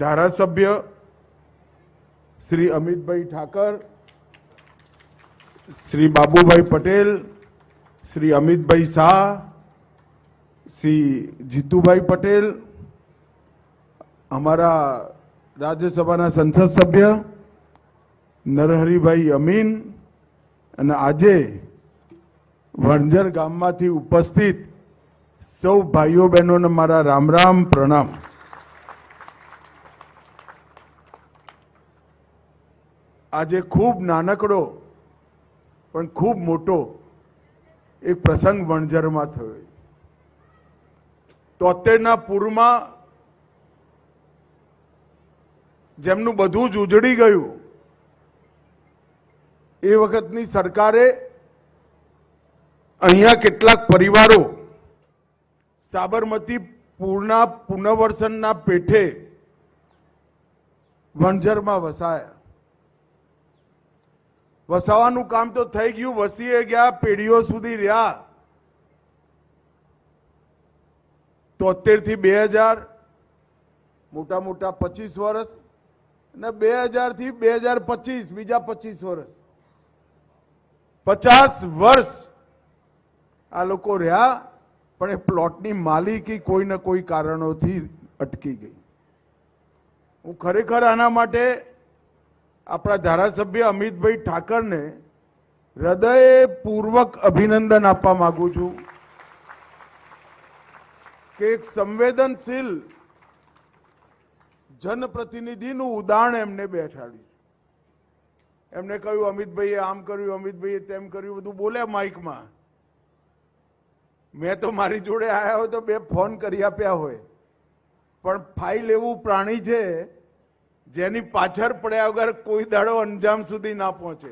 ધારાસભ્ય શ્રી અમિતભાઈ ઠાકર, શ્રી બાબુભાઈ પટેલ, શ્રી અમિતભાઈ શાહ, શ્રી જીતુભાઈ પટેલ, અમારા રાજ્યસભાના સંસદ સભ્ય નરહરિભાઈ અમીન અને આજે વણઝર ગામમાંથી ઉપસ્થિત સૌ ભાઈઓ બહેનોને મારા રામ રામ પ્રણામ. આજે ખૂબ નાનકડો, પણ ખૂબ મોટો એક પ્રસંગ વણઝરમાં થયો તોતેરના પૂરમાં જેમનું બધું જ ઉજળી ગયું, એ વખતની સરકારે અહીંયા કેટલાક પરિવારો સાબરમતી પૂરના પુનર્વસનના પેઠે વણઝરમાં વસાયા. વસાવાનું કામ તો થઈ ગયું, વસીએ ગયા, પેઢીઓ સુધી રહ્યા. તોતેરથી બે હજાર, મોટા મોટા પચીસ વર્ષ, અને બે હજારથી બે હજાર પચીસ, બીજા પચીસ વર્ષ. પચાસ વર્ષ આ લોકો રહ્યા, પણ એ પ્લોટની માલિકી કોઈ ને કોઈ કારણોથી અટકી ગઈ. હું ખરેખર આના માટે આપણા ધારાસભ્ય અમિતભાઈ ઠાકરને હૃદયપૂર્વક અભિનંદન આપવા માંગુ છું કે એક સંવેદનશીલ જનપ્રતિનિધિનું ઉદાહરણ એમને બેઠાડ્યું એમને કહ્યું, અમિતભાઈએ આમ કર્યું, અમિતભાઈએ તેમ કર્યું, બધું બોલે માઇકમાં. મેં તો મારી જોડે આવ્યા હોય તો બે ફોન કરી આપ્યા હોય. પણ ફાઇલ એવું પ્રાણી છે જેની પાછળ પડ્યા વગર કોઈ દાડો અંજામ સુધી ના પહોંચે.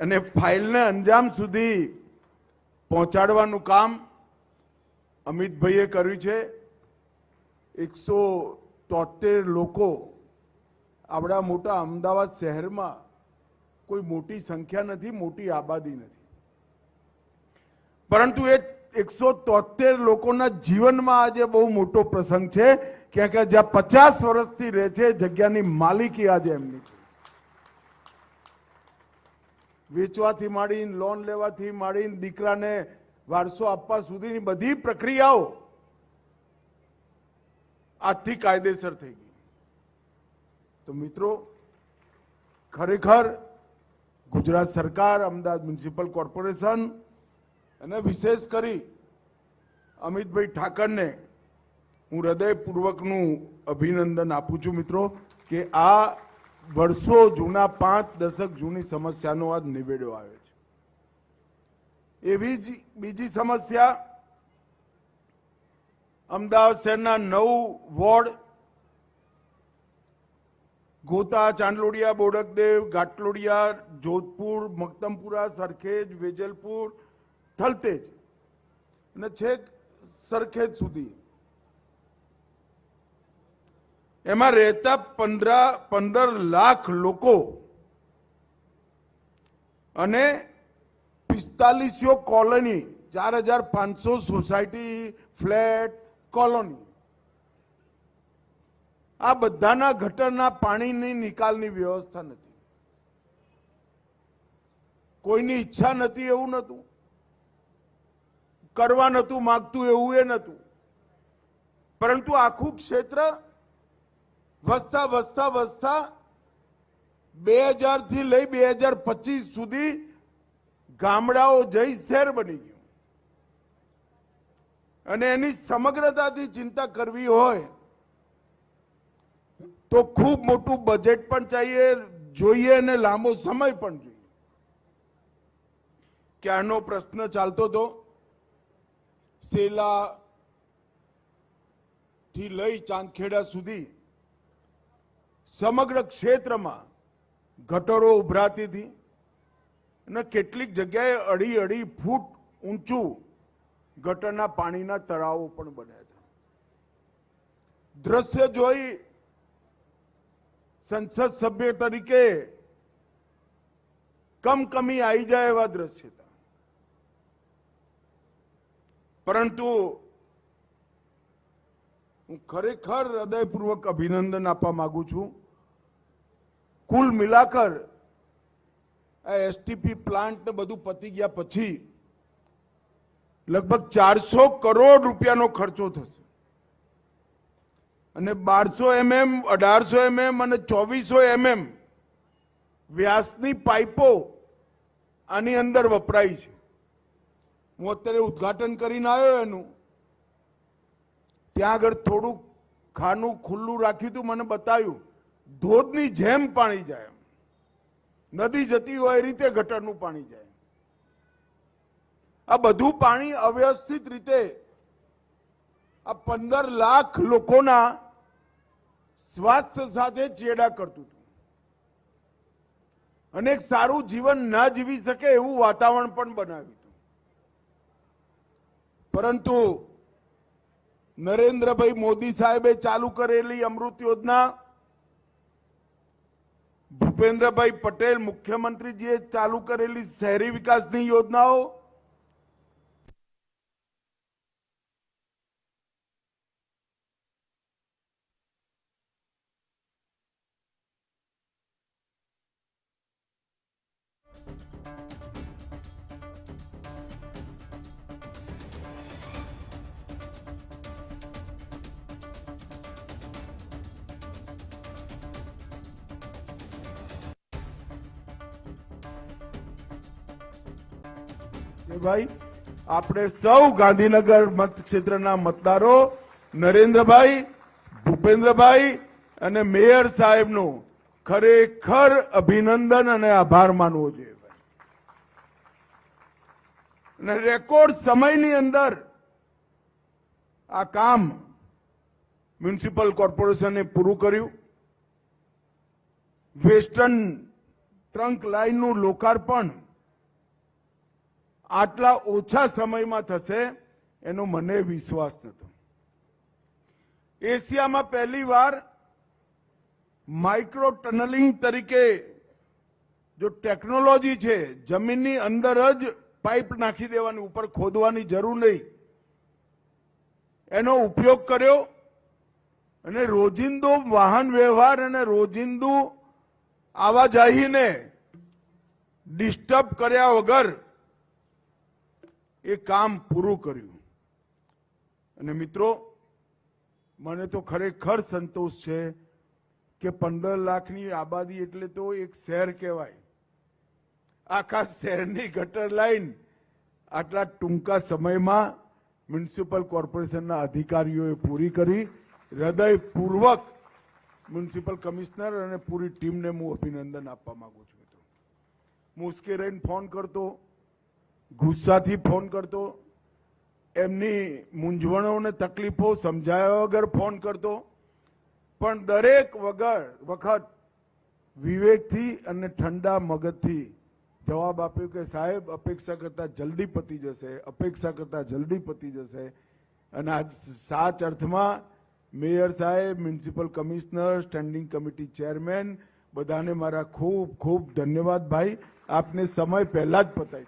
અને ફાઇલને અંજામ સુધી પહોંચાડવાનું કામ અમિતભાઈએ કર્યું છે. એકસો તોતેર લોકો આપણા મોટા અમદાવાદ શહેરમાં કોઈ મોટી સંખ્યા નથી, મોટી આબાદી નથી. પરંતુ એ એકસો તોતેર લોકોના જીવનમાં આજે બહુ મોટો પ્રસંગ છે. ક્યાં કે જ્યાં પચાસ વર્ષથી રહે છે, જગ્યાની માલિકી આજે એમની વેચવાથી માંડીને, લોન લેવાથી માંડીને, દીકરાને વારસો આપવા સુધીની બધી પ્રક્રિયાઓ આજથી કાયદેસર થઈ ગઈ. તો મિત્રો, ખરેખર ગુજરાત સરકાર, અમદાવાદ મ્યુનિસિપલ કોર્પોરેશન અને વિશેષ કરી અમિતભાઈ ઠાકરને હું હૃદયપૂર્વકનું અભિનંદન આપું છું મિત્રો કે આ વર્ષો જૂના પાંચ દશક જૂની સમસ્યાનો આજ નિવેડો આવ્યો છે. એવી જ બીજી સમસ્યા, અમદાવાદ શહેરના નવ વોર્ડ, ગોતા, ચાંદલોડિયા, બોડકદેવ, ઘાટલોડિયા, જોધપુર મક્તમપુરા સરખેજ, વેજલપુર થલતેજ અને છેક સરખેજ સુધી. એમાં રહેતા પંદર પંદર લાખ લોકો અને પિસ્તાલીસો કોલોની, ચાર હજાર પાંચસો સોસાયટી, ફ્લેટ, કોલોની. આ બધાના ગટરના પાણીની નિકાલની વ્યવસ્થા નથી. કોઈની ઈચ્છા નથી એવું નહોતું. કરવા નહોતું માગતું, એવું એ નહોતું. પરંતુ આખું ક્ષેત્ર વસતા વસતા વસતા બે હજારથી લઈ બે હજાર પચીસ સુધી ગામડાઓ જઈ શહેર બની ગયું. અને એની સમગ્રતાથી ચિંતા કરવી હોય તો ખૂબ મોટું બજેટ પણ ચાહીએ, જોઈએ અને લાંબો સમય પણ જોઈએ. કે પ્રશ્ન ચાલતો હતો સેલા થી લઈ ચાંદખેડા સુધી સમગ્ર ક્ષેત્રમાં ગટરો ઉભરાતી હતી અને કેટલીક જગ્યાએ અઢી અઢી ફૂટ ઊંચું ગટરના પાણીના તળાવો પણ બન્યા હતા. દ્રશ્ય જોઈ સંસદ સભ્ય તરીકે કમકમી આવી જાય એવા દ્રશ્ય હતા. પરંતુ હું ખરેખર હૃદયપૂર્વક અભિનંદન આપવા માંગુ છું. કુલ મિલાકર આ એસટીપી પ્લાન્ટ બધું પતી ગયા પછી લગભગ ચારસો કરોડ રૂપિયાનો ખર્ચો થશે. અને બારસો એમએમ, અઢારસો એમએમ અને ચોવીસો એમએમ વ્યાસની પાઇપો આની અંદર વપરાય છે. હું અત્યારે ઉદ્ઘાટન કરીને આવ્યો એનું. ત્યાં આગળ થોડુંક ખાનું ખુલ્લું રાખ્યું હતું, મને બતાવ્યું, ધોધની જેમ પાણી જાય. નદી જતી હોય એ રીતે ગટરનું પાણી જાય. આ બધું પાણી અવ્યવસ્થિત રીતે આ પંદર લાખ લોકોના સ્વાસ્થ્ય સાથે ચેડા કરતું હતું. અને એક સારું જીવન ના જીવી શકે એવું વાતાવરણ પણ બનાવ્યું. પરંતુ નરેન્દ્રભાઈ મોદી સાહેબે ચાલુ કરેલી અમૃત યોજના ભૂપેન્દ્રભાઈ પટેલ મુખ્યમંત્રીજીએ ચાલુ કરેલી શહેરી વિકાસની યોજનાઓ કે ભાઈ આપણે સૌ ગાંધીનગર મતક્ષેત્રના મતદારો, નરેન્દ્રભાઈ, ભૂપેન્દ્રભાઈ અને મેયર સાહેબનું ખરેખર અભિનંદન અને આભાર માનવો જોઈએ. અને રેકોર્ડ સમયની અંદર આ કામ મ્યુનિસિપલ કોર્પોરેશને પૂરું કર્યું વેસ્ટર્ન ટ્રંક લાઇનનું લોકાર્પણ આટલા ઓછા સમયમાં થશે એનો મને વિશ્વાસ નતો એશિયામાં પહેલી વાર માઇક્રો ટનલિંગ તરીકે જો ટેકનોલોજી છે, જમીનની અંદર જ પાઇપ નાખી દેવાની, ઉપર ખોદવાની જરૂર નહીં. એનો ઉપયોગ કર્યો અને રોજિંદો વાહન વ્યવહાર અને રોજિંદુ આવાજાહીને ડિસ્ટર્બ કર્યા વગર એ કામ પૂરું કર્યું. અને મિત્રો, મને તો ખરેખર સંતોષ છે કે પંદર લાખની આબાદી એટલે તો એક શહેર કહેવાય. આખા શહેરની ગટર લાઈન આટલા ટૂંકા સમયમાં મ્યુનિસિપલ કોર્પોરેશનના અધિકારીઓએ પૂરી કરી. હૃદયપૂર્વક મ્યુનિસિપલ કમિશનર અને પૂરી ટીમને હું અભિનંદન આપવા માંગુ છું, મિત્રો. હું ઉશ્કે રહીને ફોન કરતો ગુસ્સાથી ફોન કરતો, એમની મૂંઝવણોને તકલીફો સમજાયા વગર ફોન કરતો, પણ દરેક વગર વખત વિવેકથી અને ઠંડા મગજથી જવાબ આપ્યો કે, સાહેબ, અપેક્ષા કરતાં જલ્દી પતી જશે, અપેક્ષા કરતાં જલ્દી પતી જશે. અને આજ સાચ અર્થમાં મેયર સાહેબ, municipal commissioner, standing committee chairman, બધાને મારા ખૂબ ખૂબ ધન્યવાદ ભાઈ. આપને સમય પહેલાં જ પતાવી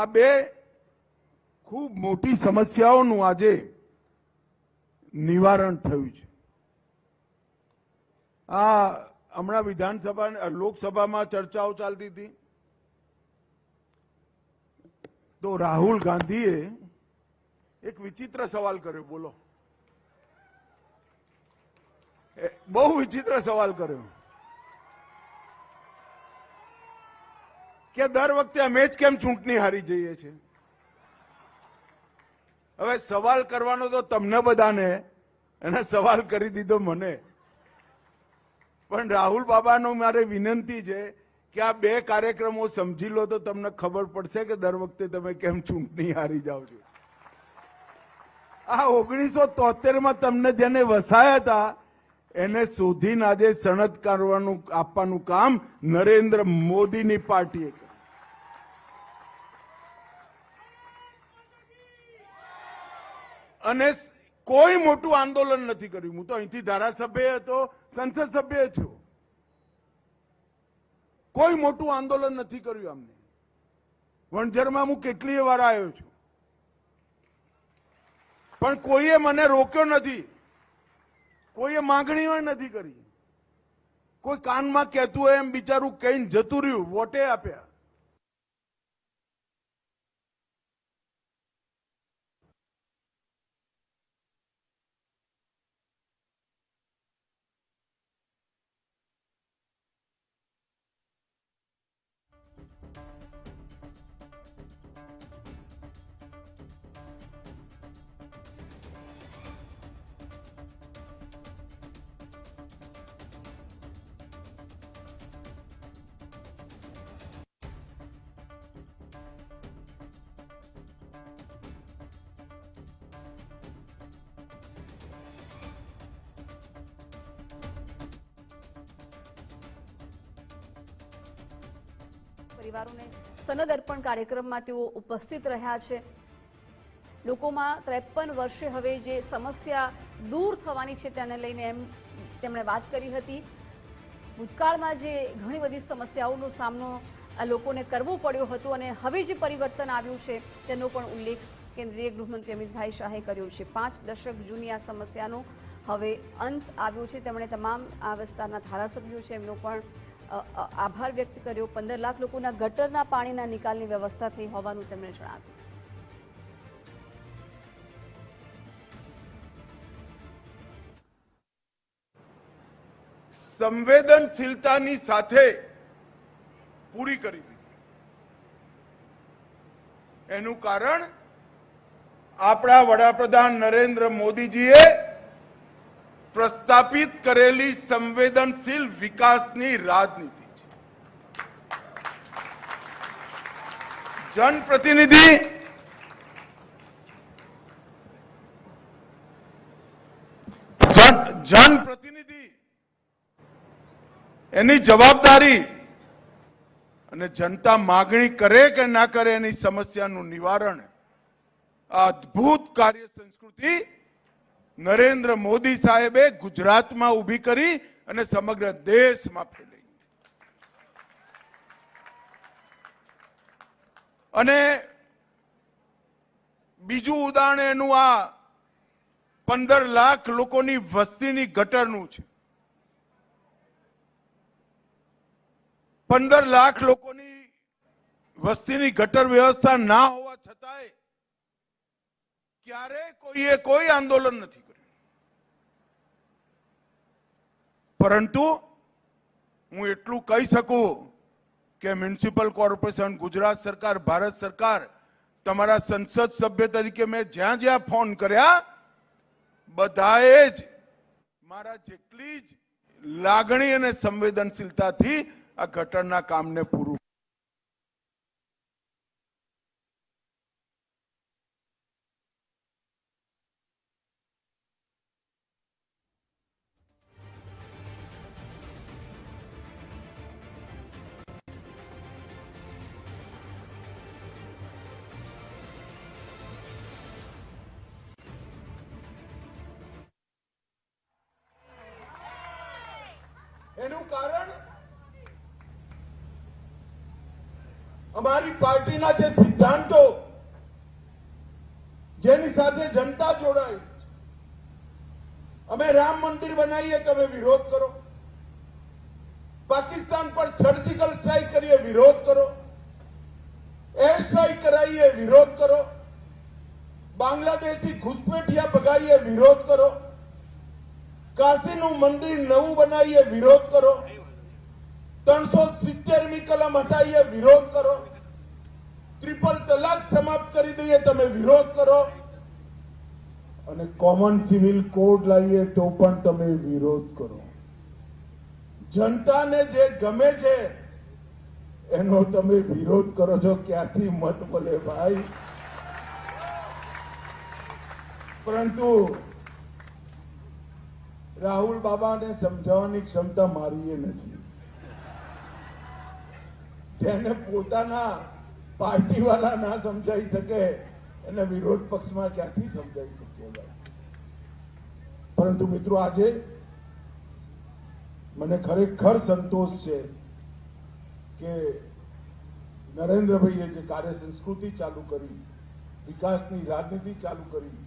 આ બે ખૂબ મોટી સમસ્યાઓનું આજે નિવારણ થયું છે. આ હમણાં વિધાનસભા લોકસભામાં ચર્ચાઓ ચાલતી હતી. તો રાહુલ ગાંધીએ એક વિચિત્ર સવાલ કર્યો, બોલો. બહુ વિચિત્ર સવાલ કર્યો. કે દર વખતે અમે જ કેમ ચૂંટણી હારી જઈએ છીએ? હવે સવાલ કરવાનો તો તમને બધાને અને સવાલ કરી દીધો મને. પણ રાહુલ બાબાનો મારે વિનંતી છે કે આ બે કાર્યક્રમો સમજી લો તો તમને ખબર પડશે કે દર વખતે તમે કેમ ચૂંટણી હારી જાઓ છો. આ ઓગણીસો તોતેરમાં તમને જેને વસાયા હતા, એને શોધીને આજે સનદ કરવાનું, આપવાનું કામ નરેન્દ્ર મોદીની પાર્ટીએ કર્યું. અને કોઈ મોટું આંદોલન નથી કર્યું. હું તો અહીંથી ધારાસભ્ય હતો, સંસદ સભ્ય થયો. કોઈ મોટું આંદોલન નથી કર્યું અમને. વણઝરમાં હું કેટલીય વાર આવ્યો છું. પણ કોઈએ મને રોક્યો નથી. કોઈએ માંગણીઓ નથી કરી. કોઈ કાનમાં કહેતું હોય એમ બિચારું કહીને જતું રહ્યું, વોટે આપ્યા. પરિવારોને સનદ અર્પણ કાર્યક્રમમાં તેઓ ઉપસ્થિત રહ્યા છે. લોકોમાં ત્રેપન વર્ષે હવે જે સમસ્યા દૂર થવાની છે તેને લઈને એમ તેમણે વાત કરી હતી. ભૂતકાળમાં જે ઘણી બધી સમસ્યાઓનો સામનો લોકોને કરવો પડ્યો હતો અને હવે જે પરિવર્તન આવ્યું છે તેનો પણ ઉલ્લેખ કેન્દ્રીય ગૃહમંત્રી અમિતભાઈ શાહે કર્યો છે. પાંચ દશક જૂની આ સમસ્યાનો હવે અંત આવ્યો છે. તેમણે તમામ આ વિસ્તારના ધારાસભ્યો છે એમનો પણ આભાર વ્યક્ત કર્યો. પંદર લાખ લોકોના ગટરના પાણીના નિકાલની વ્યવસ્થા થઈ હોવાનું તેમણે જણાવ્યું. સંવેદનશીલતાની સાથે પૂરી કરી દીધી. એનું કારણ આપણા વડાપ્રધાન નરેન્દ્ર મોદીજીએ પ્રસ્થાપિત કરેલી સંવેદનશીલ વિકાસની રાજનીતિ છે. જનપ્રતિનિધિ જનપ્રતિનિધિ, એની જવાબદારી અને જનતા માગણી કરે કે ના કરે એની સમસ્યાનું નિવારણ આ અદ્ભુત કાર્ય સંસ્કૃતિ નરેન્દ્ર મોદી સાહેબે ગુજરાતમાં ઊભી કરી અને સમગ્ર દેશમાં ફેલાઈ અને બીજું ઉદાહરણ એનું આ પંદર લાખ લોકોની વસ્તીની ગટરનું છે. પંદર લાખ લોકોની વસ્તીની ગટર વ્યવસ્થા ના હોવા છતાંય ક્યારે કોઈએ કોઈ આંદોલન નથી કર્યું પરંતુ હું એટલું કહી શકું કે મ્યુનિસિપલ કોર્પોરેશન, ગુજરાત સરકાર, ભારત સરકાર તમારા સંસદ સભ્ય તરીકે મેં જ્યાં જ્યાં ફોન કર્યા, બધાએ જ મારા જેટલી જ લાગણી અને સંવેદનશીલતાથી આ ગટરના કામને પૂરું એનું કારણ અમારી પાર્ટીના જે સિદ્ધાંતો જેની સાથે જનતા જોડાય અમે રામ મંદિર બનાવીએ તમે વિરોધ કરો. પાકિસ્તાન પર સર્જિકલ સ્ટ્રાઇક કરીએ વિરોધ કરો. એર સ્ટ્રાઇક કરાવીએ વિરોધ કરો. બાંગ્લાદેશી ઘુસપેઠિયા ભગાવીએ વિરોધ કરો. કાશીનું મંદિર નવું બનાવીએ વિરોધ કરો. ત્રણસો સિત્તેરમી કલમ હટાવીએ વિરોધ કરો. ત્રિપલ તલાક સમાપ્ત કરી દઈએ તમે વિરોધ કરો. અને કોમન સિવિલ કોડ લાવીએ તો પણ તમે વિરોધ કરો. જનતાને જે ગમે છે, એનો તમે વિરોધ કરો છો. ક્યાંથી મત મળે ભાઈ? પરંતુ રાહુલ બાબાને સમજાવવાની ક્ષમતા મારી એ નથી. જેને પોતાના પાર્ટી વાળા ના સમજાઈ શકે, એને વિરોધ પક્ષમાં ક્યાંથી સમજાઈ શકે પરંતુ મિત્રો આજે મને ખરેખર સંતોષ છે કે નરેન્દ્રભાઈએ જે કાર્ય સંસ્કૃતિ ચાલુ કરી, વિકાસની રાજનીતિ ચાલુ કરી,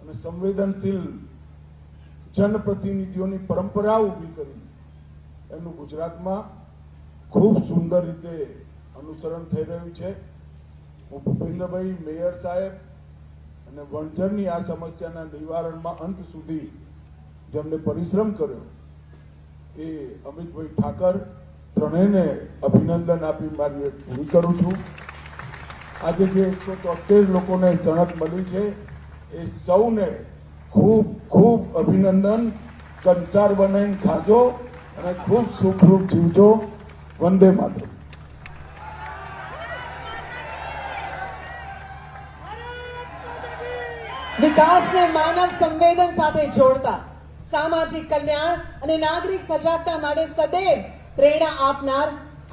અને સંવેદનશીલ જનપ્રતિનિધિઓની પરંપરા ઊભી કરી. એનું ગુજરાતમાં ખૂબ સુંદર રીતે અનુસરણ થઈ રહ્યું છે. હું ભૂપેન્દ્રભાઈ મેયર સાહેબ અને વણઝરની આ સમસ્યાના નિવારણમાં અંત સુધી જેમને પરિશ્રમ કર્યો એ અમિતભાઈ ઠાકર ત્રણેયને અભિનંદન આપી મારી પૂરી કરું છું. આજે જે એકસો તોતેર લોકોને સણક મળી છે, એ સૌને ખૂબ ખૂબ અભિનંદન, કંસાર બનાવીને ખાજો અને ખૂબ સુખરૂપ જીવજો. વંદે માત્ર વિકાસને માનવ સંવેદન સાથે જોડતા, સામાજિક કલ્યાણ અને નાગરિક સજાગતા માટે સદૈવ પ્રેરણા આપનાર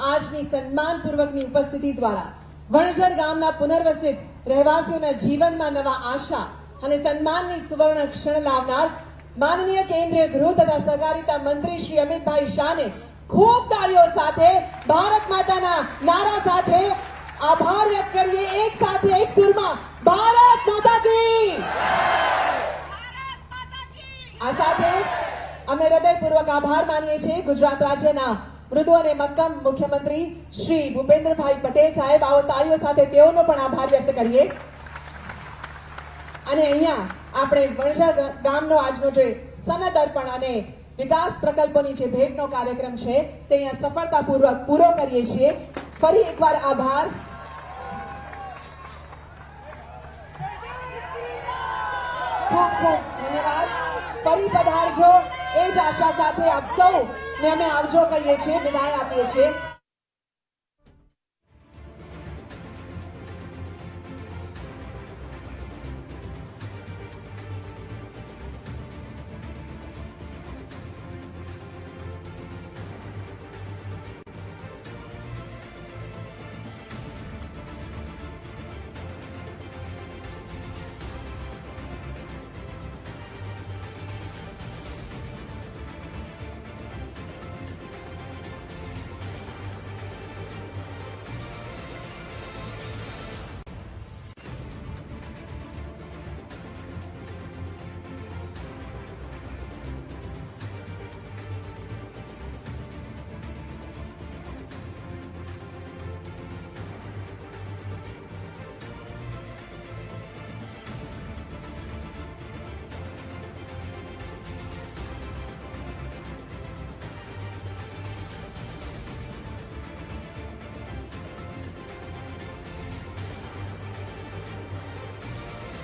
આજની સન્માનપૂર્વકની ઉપસ્થિતિ દ્વારા વણઝર ગામના પુનર્વસિત રહેવાસીઓના જીવનમાં નવા આશા અને સન્માનની સુવર્ણ ક્ષણ લાવનાર માનનીય કેન્દ્રીય ગૃહ તથા સહકારિતા મંત્રી શ્રી અમિતભાઈ શાહને ખૂબ તાળીઓ સાથે, ભારત માતાના નારા સાથે આભાર વ્યક્ત કરીએ. એક સાથે એક સુરમાં, ભારત માતાજી! આ સાથે અમે હૃદયપૂર્વક આભાર માનીએ છીએ. ગુજરાત રાજ્યના મૃદુ અને મક્કમ મુખ્યમંત્રી શ્રી ભૂપેન્દ્રભાઈ પટેલ સાહેબ, આવો તાળીઓ સાથે તેઓનો પણ આભાર વ્યક્ત કરીએ. અને અહીંયા આપણે વણઝર ગામનો આજનો જે સનદ અર્પણ અને વિકાસ પ્રકલ્પોની જે ભેટનો કાર્યક્રમ છે, તે અહીંયા સફળતાપૂર્વક પૂરો કરીએ છીએ. ફરી એકવાર આભાર. ખૂબ ખૂબ ધન્યવાદ. ફરી પધારજો. એ જ આશા સાથે આપ સૌ ને અમે આવજો કહીએ છીએ. વિદાય આપીએ છીએ.